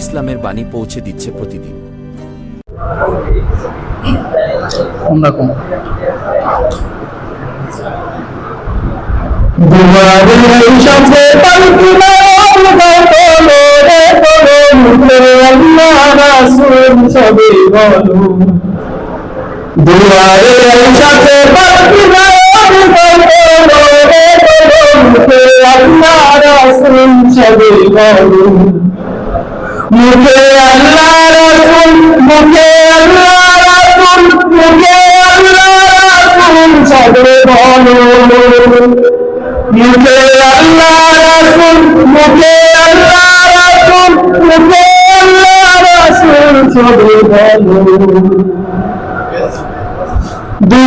ইসলামের বাণী পৌঁছে দিচ্ছে প্রতিদিন। দুয়ারের সাথে মুখে আল্লাহ মুখে আল্লাহ মুখে আল্লাহ মুখে আল্লাহ রাসূল ছিল দুই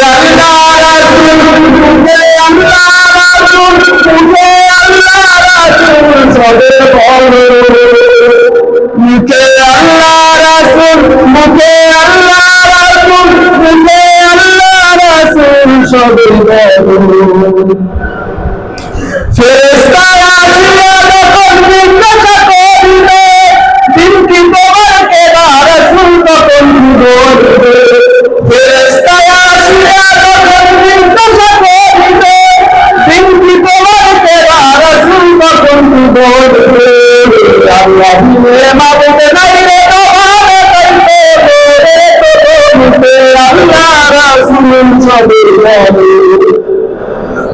সবে বলো মুখে আল্লাহ রাসূল মুখে আল্লাহ রাসূল মুখে আল্লাহ রাসূল সবে বলো।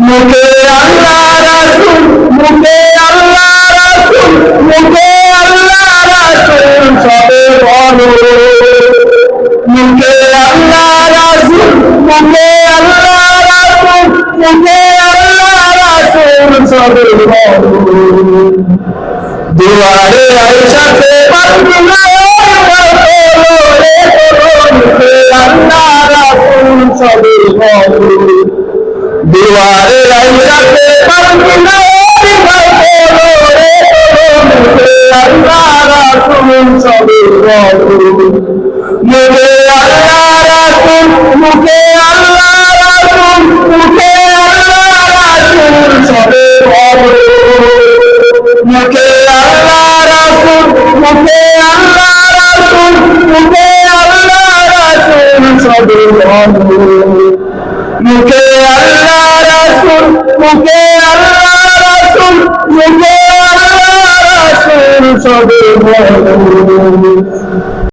মুখে আল্লাহ রাসূল, মুখে আল্লাহ রাসূল, মুখে আল্লাহ রাসূল সবে বলো মুখে আল্লাহ রাসূল, মুখে আল্লাহ রাসূল, মুখে দুয়ারে বলো দুয়ারে আইসাতে আল্লাহ রাসূল সবে মুখে আল্লাহ রাসূল, মুখে আল্লাহ রাসূল, মুখে আল্লাহ রাসূল সবে মুখে আল্লাহ রাসূল, মুখে আল্লাহ রাসূল, মুখে আল্লাহ রাসূল সবে